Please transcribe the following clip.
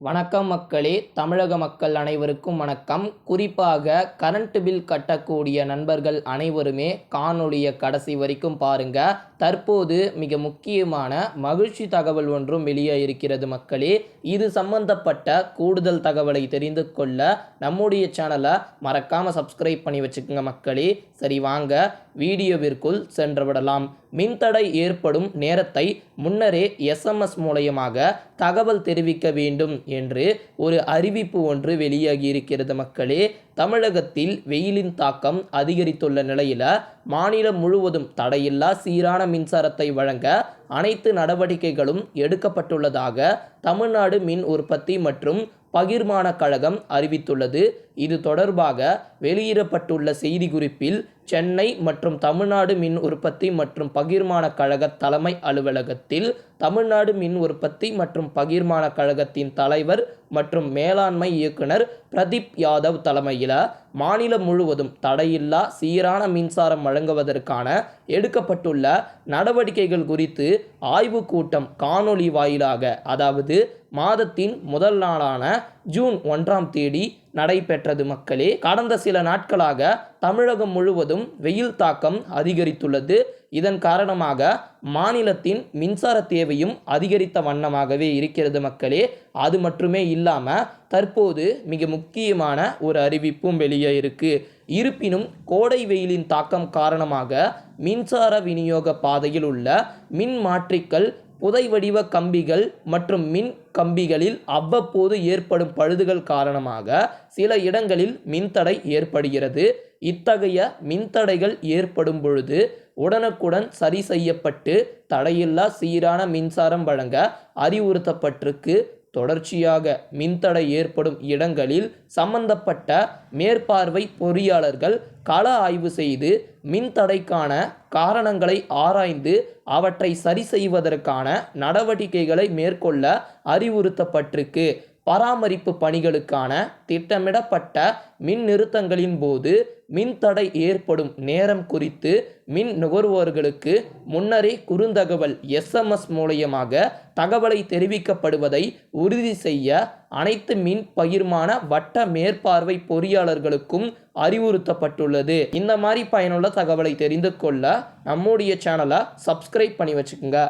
வணக்கம் மக்களே தமிழக மக்கள் அனைவருக்கும் வணக்கம். குறிப்பாக கரண்ட் பில் கட்டக்கூடிய நண்பர்கள் அனைவருமே காணொளியை கடைசி வரைக்கும் பாருங்க. தற்போது மிக முக்கியமான மகிழ்ச்சி தகவல் ஒன்றும் வெளியே இருக்கிறது மக்களே. இது சம்பந்தப்பட்ட கூடுதல் தகவலை தெரிந்து கொள்ள நம்முடைய சேனலை மறக்காம சப்ஸ்கிரைப் பண்ணி வச்சுக்கோங்க மக்களே. சரி வாங்க வீடியோவிற்குள் சென்று விடலாம். மின்தடை ஏற்படும் நேரத்தை முன்னரே எஸ்எம்எஸ் மூலயமாக தகவல் தெரிவிக்க வேண்டும் என்று ஒரு அறிவிப்பு ஒன்று வெளியாகி இருக்கிறது மக்களே. தமிழகத்தில் வெயிலின் தாக்கம் அதிகரித்துள்ள நிலையில் மாநிலம் முழுவதும் தடையில்லா சீரான மின்சாரத்தை வழங்க அனைத்து நடவடிக்கைகளும் எடுக்கப்பட்டுள்ளதாக தமிழ்நாடு மின் உற்பத்தி மற்றும் பகிர்மான கழகம் அறிவித்துள்ளது. இது தொடர்பாக வெளியிடப்பட்டுள்ள செய்திக்குறிப்பில் சென்னை மற்றும் தமிழ்நாடு மின் உற்பத்தி மற்றும் பகிர்மான கழக தலைமை அலுவலகத்தில் தமிழ்நாடு மின் உற்பத்தி மற்றும் பகிர்மான கழகத்தின் தலைவர் மற்றும் மேலாண்மை இயக்குனர் பிரதீப் யாதவ் தலைமையில் மாநிலம் முழுவதும் தடையில்லா சீரான மின்சாரம் வழங்குவதற்கான எடுக்கப்பட்டுள்ள நடவடிக்கைகள் குறித்து ஆய்வுக் கூட்டம் காணொளி வாயிலாக அதாவது மாதத்தின் முதல் நாளான ஜூன் ஒன்றாம் தேதி நடைபெற்றது மக்களே. கடந்த சில நாட்களாக தமிழகம் முழுவதும் வெயில் தாக்கம் அதிகரித்துள்ளது. இதன் காரணமாக மாநிலத்தின் மின்சார தேவையும் அதிகரித்த வண்ணமாகவே இருக்கிறது மக்களே. அது மட்டுமே இல்லாமல் தற்போது மிக முக்கியமான ஒரு அறிவிப்பும் வெளியே இருக்கு. இருப்பினும் கோடை வெயிலின் தாக்கம் காரணமாக மின்சார விநியோக பாதையில் உள்ள மின் மாற்றிகள் புதை வடிவ கம்பிகள் மற்றும் மின் கம்பிகளில் அவ்வப்போது ஏற்படும் பழுதுகள் காரணமாக சில இடங்களில் மின்தடை ஏற்படுகிறது. இத்தகைய மின்தடைகள் ஏற்படும் பொழுது உடனுக்குடன் சரி செய்யப்பட்டு தடையில்லா சீரான மின்சாரம் வழங்க அறிவுறுத்தப்பட்டிருக்கு. தொடர்ச்சியாக மின்தடை ஏற்படும் இடங்களில் சம்பந்தப்பட்ட மேற்பார்வை பொறியாளர்கள் கள ஆய்வு செய்து மின்தடைக்கான காரணங்களை ஆராய்ந்து அவற்றை சரி செய்வதற்கான நடவடிக்கைகளை மேற்கொள்ள அறிவுறுத்தப்பட்டிருக்கு. பராமரிப்பு பணிகளுக்கான திட்டமிடப்பட்ட மின் நிறுத்தங்களின் போது மின்தடை ஏற்படும் நேரம் குறித்து மின் நுகர்வோர்களுக்கு முன்னரே குறுந்தகவல் எஸ்எம்எஸ் மூலயமாக தகவலை தெரிவிக்கப்படுவதை உறுதி செய்ய அனைத்து மின் பகிர்மான வட்ட மேற்பார்வை பொறியாளர்களுக்கும் அறிவுறுத்தப்பட்டுள்ளது. இந்த மாதிரி பயனுள்ள தகவலை தெரிந்து கொள்ள நம்முடைய சேனலை சப்ஸ்கிரைப் பண்ணி வச்சுக்கோங்க.